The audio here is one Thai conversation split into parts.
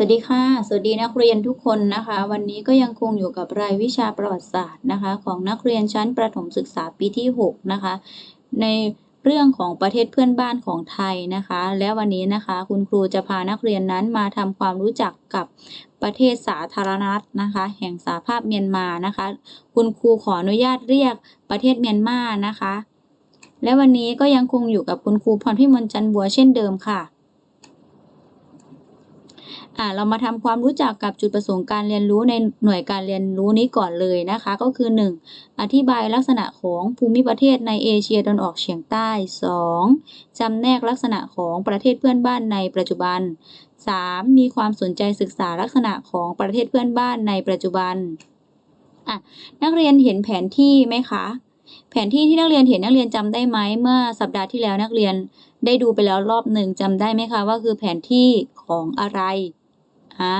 สวัสดีค่ะ สวัสดีนักเรียนทุกคนนะคะ วันนี้ก็ยังคงอยู่กับรายวิชาประวัติศาสตร์นะคะ ของนักเรียนชั้นประถมศึกษาปีที่ 6 นะคะ ในเรื่องของประเทศเพื่อนบ้านของไทยนะคะ และวันนี้นะคะ คุณครูจะพานักเรียนนั้นมาทำความรู้จักกับประเทศสาธารณรัฐนะคะ แห่งสหภาพเมียนมานะคะ คุณครูขออนุญาตเรียกประเทศเมียนมานะคะ และวันนี้ก็ยังคงอยู่กับคุณครูพรพิมลจันทร์บัวเช่นเดิมค่ะ อ่าเรามาทำความรู้จักกับจุดประสงค์การเรียนรู้ในหน่วยการเรียนรู้นี้ก่อนเลยนะคะ ก็คือ 1. อธิบายลักษณะของภูมิประเทศในเอเชียตะวันออกเฉียงใต้ 2. จำแนกลักษณะของประเทศเพื่อนบ้านในปัจจุบัน 3. มีความสนใจศึกษาลักษณะของประเทศเพื่อนบ้านในปัจจุบันอะนักเรียนเห็นแผนที่ไหมคะแผนที่ที่นักเรียนเห็นนักเรียนจำได้ไหมเมื่อสัปดาห์ที่แล้วนักเรียนได้ดูไปแล้วรอบหนึ่งจำได้ไหมคะว่าคือแผนที่ของอะไร อ่า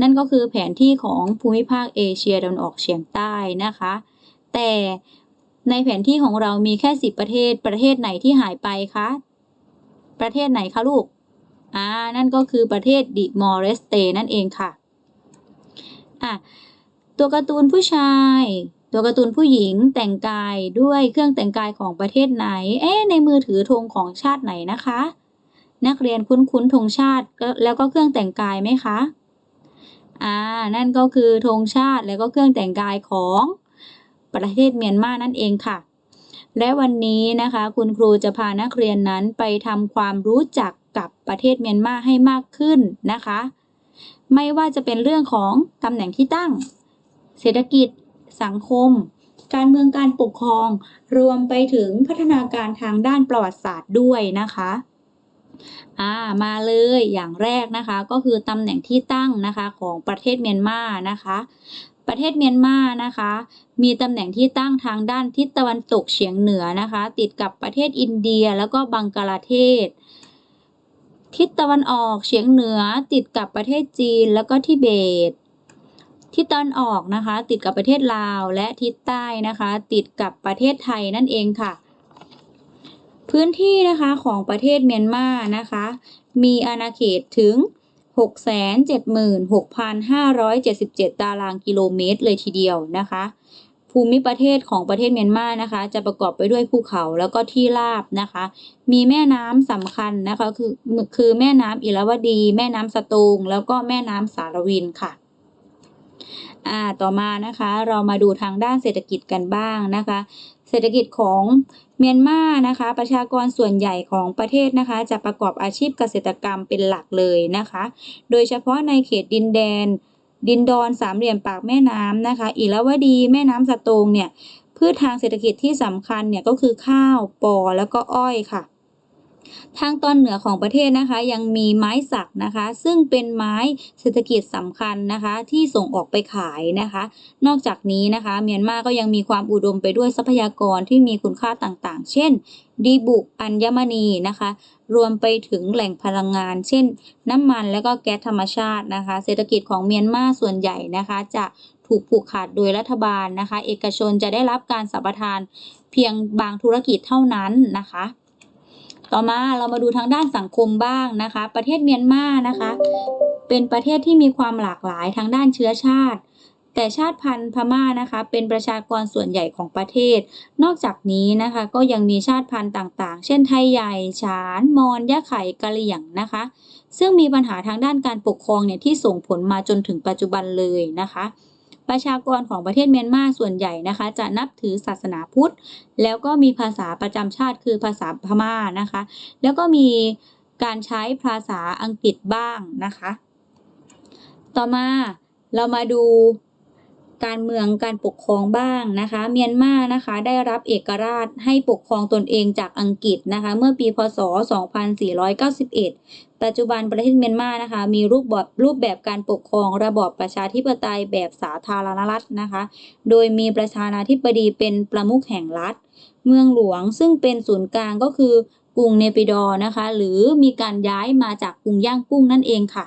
นั่นก็คือแผนที่ของภูมิภาคเอเชียตะวันออกเฉียงใต้นะคะ แต่ในแผนที่ของเรามีแค่สิบประเทศ ประเทศไหนที่หายไปคะ ประเทศไหนคะลูก อ่า นั่นก็คือประเทศดิมอร์เรสเตนั่นเองค่ะ อะ ตัวการ์ตูนผู้ชาย ตัวการ์ตูนผู้หญิงแต่งกายด้วยเครื่องแต่งกายของประเทศไหน เอ๊ะ ในมือถือธงของชาติไหนนะคะ นักเรียนคุ้นๆธงชาติ แล้วก็เครื่องแต่งกายไหมคะ อ่า นั่นก็คือธงชาติแล้วก็เครื่องแต่งกายของประเทศเมียนมานั่นเองค่ะ และวันนี้นะคะ คุณครูจะพานักเรียนนั้นไปทำความรู้จักกับประเทศเมียนมาให้มากขึ้นนะคะ ไม่ว่าจะเป็นเรื่องของตำแหน่งที่ตั้ง เศรษฐกิจ สังคม การเมืองการปกครอง รวมไปถึงพัฒนาการทางด้านประวัติศาสตร์ด้วยนะคะ อ่ามาเลยอย่างแรกนะคะก็คือตำแหน่งที่ตั้งนะคะของประเทศเมียนมานะคะ ประเทศเมียนมานะคะ มีตำแหน่งที่ตั้งทางด้านทิศตะวันตกเฉียงเหนือนะคะ ติดกับประเทศอินเดียแล้วก็บังกลาเทศ ทิศตะวันออกเฉียงเหนือติดกับประเทศจีนแล้วก็ทิเบตทิศตะวันออกนะคะ ติดกับประเทศลาวและทิศใต้นะคะ ติดกับประเทศไทยนั่นเองค่ะ พื้นที่นะคะของประเทศเมียนมานะคะ มีอาณาเขตถึง 676,577 ตารางกิโลเมตรเลยทีเดียวนะคะ ภูมิประเทศของประเทศเมียนมานะคะ จะประกอบไปด้วยภูเขาแล้วก็ที่ราบนะคะ มีแม่น้ำสำคัญนะคะคือคือแม่น้ำอิราวดี แม่น้ำสตูง แล้วก็แม่น้ำสารวินค่ะอ่าต่อมานะคะเรามาดูทางด้านเศรษฐกิจกันบ้างนะคะ เศรษฐกิจของ เมียนมานะคะ ประชากรส่วนใหญ่ของประเทศนะคะ จะประกอบอาชีพเกษตรกรรมเป็นหลักเลยนะคะ โดยเฉพาะในเขตดินแดน ดินดอนสามเหลี่ยมปากแม่น้ำนะคะอิรวดี แม่น้ำสะตงเนี่ยพืชทางเศรษฐกิจที่สำคัญเนี่ยก็คือข้าวปอแล้วก็อ้อยค่ะ ทางตอนเหนือของประเทศนะคะ ยังมีไม้สักนะคะ ซึ่งเป็นไม้เศรษฐกิจสำคัญนะคะ ที่ส่งออกไปขายนะคะ นอกจากนี้นะคะ เมียนมาก็ยังมีความอุดมไปด้วยทรัพยากรที่มีคุณค่าต่างๆ เช่น ดีบุกอัญมณีนะคะ รวมไปถึงแหล่งพลังงาน เช่น น้ำมันและก็แก๊สธรรมชาตินะคะ เศรษฐกิจของเมียนมาส่วนใหญ่นะคะ จะถูกผูกขาดโดยรัฐบาลนะคะ เอกชนจะได้รับการสัมปทานเพียงบางธุรกิจเท่านั้นนะคะ ต่อมาเรามาดูทางด้านสังคมบ้างนะคะ ประเทศเมียนมานะคะ เป็นประเทศที่มีความหลากหลายทางด้านเชื้อชาติ แต่ชาติพันธุ์พม่านะคะ เป็นประชากรส่วนใหญ่ของประเทศ นอกจากนี้นะคะก็ยังมีชาติพันธุ์ต่างๆ เช่นไทยใหญ่ฉานมอญยะไข่กะเหรี่ยงนะคะ ซึ่งมีปัญหาทางด้านการปกครองเนี่ยที่ส่งผลมาจนถึงปัจจุบันเลยนะคะ ประชากรของประเทศเมียนมาส่วนใหญ่นะคะจะนับถือศาสนาพุทธ แล้วก็มีภาษาประจำชาติคือภาษาพม่านะคะ แล้วก็มีการใช้ภาษาอังกฤษบ้างนะคะ ต่อมาเรามาดู การเมืองการปกครองบ้างนะคะ เมียนมานะคะได้รับเอกราชให้ปกครองตนเองจากอังกฤษนะคะ เมื่อปีพศ 2491 ปัจจุบันประเทศเมียนมานะคะ มีรูปแบบรูปแบบการปกครองระบอบประชาธิปไตยแบบสาธารณรัฐนะคะ โดยมีประธานาธิบดีเป็นประมุขแห่งรัฐ เมืองหลวงซึ่งเป็นศูนย์กลางก็คือกรุงเนปิดอ์นะคะ หรือมีการย้ายมาจากกรุงย่างกุ้งนั่นเองค่ะ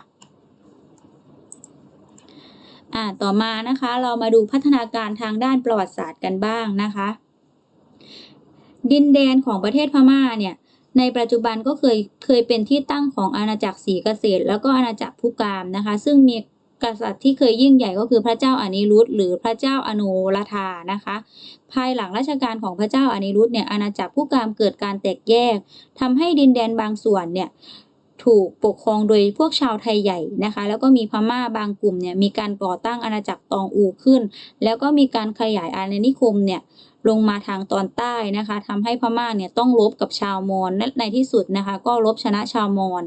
อ่าต่อมานะคะเรามาดูพัฒนาการทางด้านประวัติศาสตร์กันบ้างนะคะ ดินแดนของประเทศพม่าเนี่ยในปัจจุบันก็เคยเคยเป็นที่ตั้งของอาณาจักรศรีเกษตร แล้วก็อาณาจักรพุกามนะคะ ซึ่งมีกษัตริย์ที่เคยยิ่งใหญ่ก็คือพระเจ้าอานิรุธหรือพระเจ้าอโนรธานะคะ ภายหลังรัชกาลของพระเจ้าอานิรุธเนี่ยอาณาจักรพุกามเกิดการแตกแยกทำให้ดินแดนบางส่วนเนี่ย ถูกปกครองโดยพวกชาวไทยใหญ่นะคะ แล้วก็มีพม่าบางกลุ่มเนี่ยมีการก่อตั้งอาณาจักรตองอูขึ้น แล้วก็มีการขยายอาณานิคมเนี่ยลงมาทางตอนใต้นะคะทำให้พม่าเนี่ยต้องรบกับชาวมอญและในที่สุดนะคะ ก็รบชนะชาวมอญ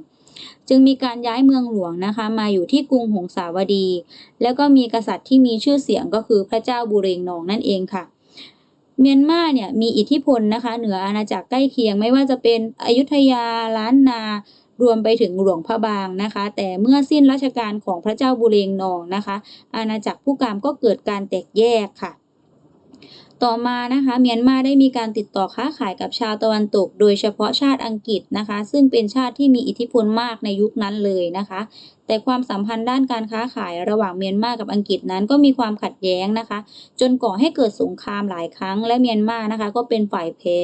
จึงมีการย้ายเมืองหลวงนะคะ มาอยู่ที่กรุงหงสาวดี แล้วก็มีกษัตริย์ที่มีชื่อเสียงก็คือพระเจ้าบุเรงนองนั่นเองค่ะ เมียนมาเนี่ยมีอิทธิพลนะคะ เหนืออาณาจักรใกล้เคียงไม่ว่าจะเป็นอยุธยาล้านนา รวมไปถึงหลวงพระบางนะคะ แต่เมื่อสิ้นรัชกาลของพระเจ้าบุเรงนองนะคะ อาณาจักรผู้กามก็เกิดการแตกแยกค่ะต่อมานะคะเมียนมาได้มีการติดต่อค้าขายกับชาวตะวันตก โดยเฉพาะชาติอังกฤษนะคะ ซึ่งเป็นชาติที่มีอิทธิพลมากในยุคนั้นเลยนะคะ แต่ความสัมพันธ์ด้านการค้าขายระหว่างเมียนมากับอังกฤษนั้นก็มีความขัดแย้งนะคะ จนก่อให้เกิดสงครามหลายครั้งและเมียนมานะคะ ก็เป็นฝ่ายแพ้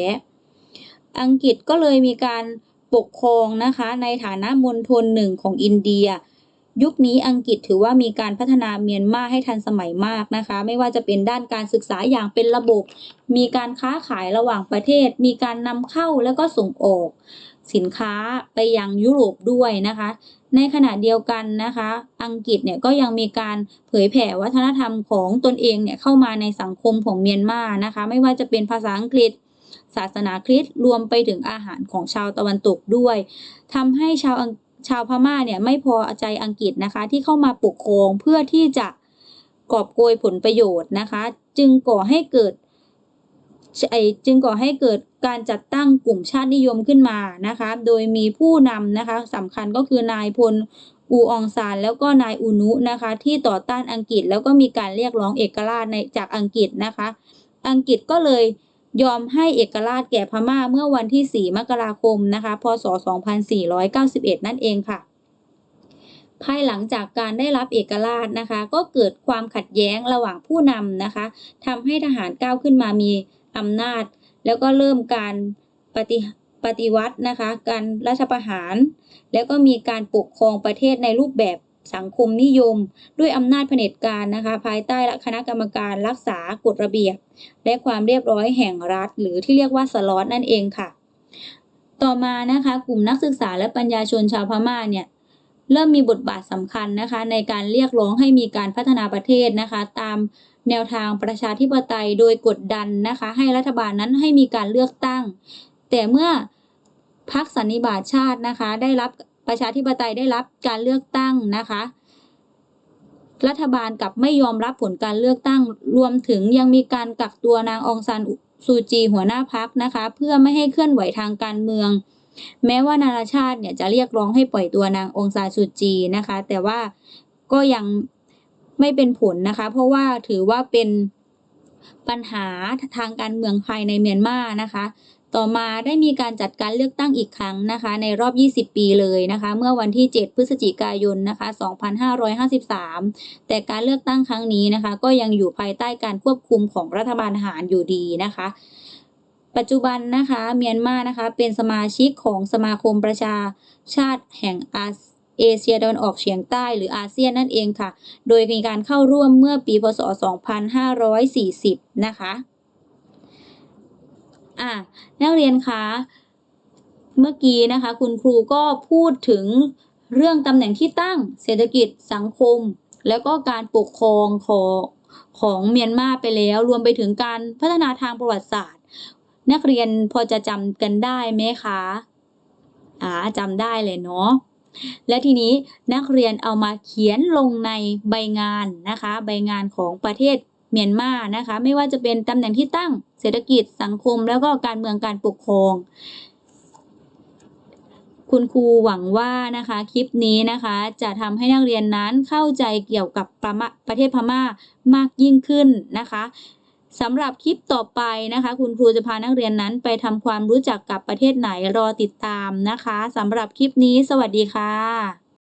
อังกฤษก็เลยมีการ ปกครองนะคะในฐานะมณฑลหนึ่งของอินเดีย ยุคนี้อังกฤษถือว่ามีการพัฒนาเมียนมาให้ทันสมัยมากนะคะ ไม่ว่าจะเป็นด้านการศึกษาอย่างเป็นระบบ มีการค้าขายระหว่างประเทศ มีการนำเข้าแล้วก็ส่งออก สินค้าไปยังยุโรปด้วยนะคะ ในขณะเดียวกันนะคะ อังกฤษเนี่ยก็ยังมีการเผยแผ่วัฒนธรรมของตนเองเนี่ยเข้ามาในสังคมของเมียนมานะคะ ไม่ว่าจะเป็นภาษาอังกฤษ ศาสนาคริสต์รวมไปถึงอาหารของชาวตะวันตกด้วยทำให้ชาวชาวพม่าเนี่ยไม่พอใจอังกฤษนะคะ ที่เข้ามาปกครองเพื่อที่จะกอบโกยผลประโยชน์นะคะ จึงก่อให้เกิดไอจึงก่อให้เกิดการจัดตั้งกลุ่มชาตินิยมขึ้นมานะคะ โดยมีผู้นำนะคะสำคัญก็คือนายพลอูอองซานแล้วก็นายอูนุนะคะ ที่ต่อต้านอังกฤษแล้วก็มีการเรียกร้องเอกราชในจากอังกฤษนะคะ อังกฤษก็เลย ยอมให้เอกราชแก่พม่าเมื่อวันที่ 4 มกราคมนะคะ พศ 2491 นั่นเองค่ะ ภายหลังจากการได้รับเอกราชนะคะ ก็เกิดความขัดแย้งระหว่างผู้นำนะคะทำให้ทหารก้าวขึ้นมามีอำนาจ แล้วก็เริ่มการปฏิปฏิวัตินะคะ การรัฐประหาร แล้วก็มีการปกครองประเทศในรูปแบบ สังคมนิยม ด้วยอำนาจเผด็จการนะคะ ภายใต้คณะกรรมการรักษากฎระเบียบ และความเรียบร้อยแห่งรัฐ หรือที่เรียกว่าสล็อตนั่นเองค่ะ ต่อมานะคะ กลุ่มนักศึกษาและปัญญาชนชาวพม่าเนี่ยเริ่มมีบทบาทสำคัญนะคะ ในการเรียกร้องให้มีการพัฒนาประเทศนะคะ ตามแนวทางประชาธิปไตยโดยกดดันนะคะ ให้รัฐบาลนั้นให้มีการเลือกตั้ง แต่เมื่อพรรคสันนิบาตชาตินะคะ ได้รับ ประชาธิปไตยได้รับการเลือกตั้งนะคะ รัฐบาลกลับไม่ยอมรับผลการเลือกตั้ง รวมถึงยังมีการกักตัวนางองซานซูจีหัวหน้าพักนะคะ เพื่อไม่ให้เคลื่อนไหวทางการเมือง แม้ว่านานาชาติเนี่ยจะเรียกร้องให้ปล่อยตัวนางองซานซูจีนะคะ แต่ว่าก็ยังไม่เป็นผลนะคะ เพราะว่าถือว่าเป็นปัญหาทางการเมืองภายในเมียนมานะคะ ต่อมาได้มีการจัดการเลือกตั้งอีกครั้งนะคะ ในรอบ 20 ปีเลยนะคะ เมื่อวันที่ 7 พฤศจิกายนนะคะ 2553 แต่การเลือกตั้งครั้งนี้นะคะ ก็ยังอยู่ภายใต้การควบคุมของรัฐบาลทหารอยู่ดีนะคะ ปัจจุบันนะคะเมียนมานะคะเป็นสมาชิกของสมาคมประชาชาติแห่งอาเอเชียตะวันออกเฉียงใต้หรืออาเซียนนั่นเองค่ะ โดยมีการเข้าร่วมเมื่อปีพศ 2540 นะคะ อะนักเรียนคะเมื่อกี้นะคะคุณครูก็พูดถึงเรื่องตำแหน่งที่ตั้งเศรษฐกิจสังคม แล้วก็การปกครองของของเมียนมาไปแล้ว รวมไปถึงการพัฒนาทางประวัติศาสตร์ นักเรียนพอจะจำกันได้ไหมคะอ่าจำได้เลยเนาะและทีนี้นักเรียนเอามาเขียนลงในใบงานนะคะ ใบงานของประเทศ มียนมานะคะ ไม่ว่าจะเป็นตำแหน่งที่ตั้งเศรษฐกิจสังคม แล้วก็การเมืองการปกครอง คุณครูหวังว่านะคะคลิปนี้นะคะ จะทำให้นักเรียนนั้นเข้าใจเกี่ยวกับประประเทศพม่ามากยิ่งขึ้นนะคะสำหรับคลิปต่อไปนะคะ คุณครูจะพานักเรียนนั้นไปทำความรู้จักกับประเทศไหนรอติดตามนะคะสำหรับคลิปนี้ สวัสดีค่ะ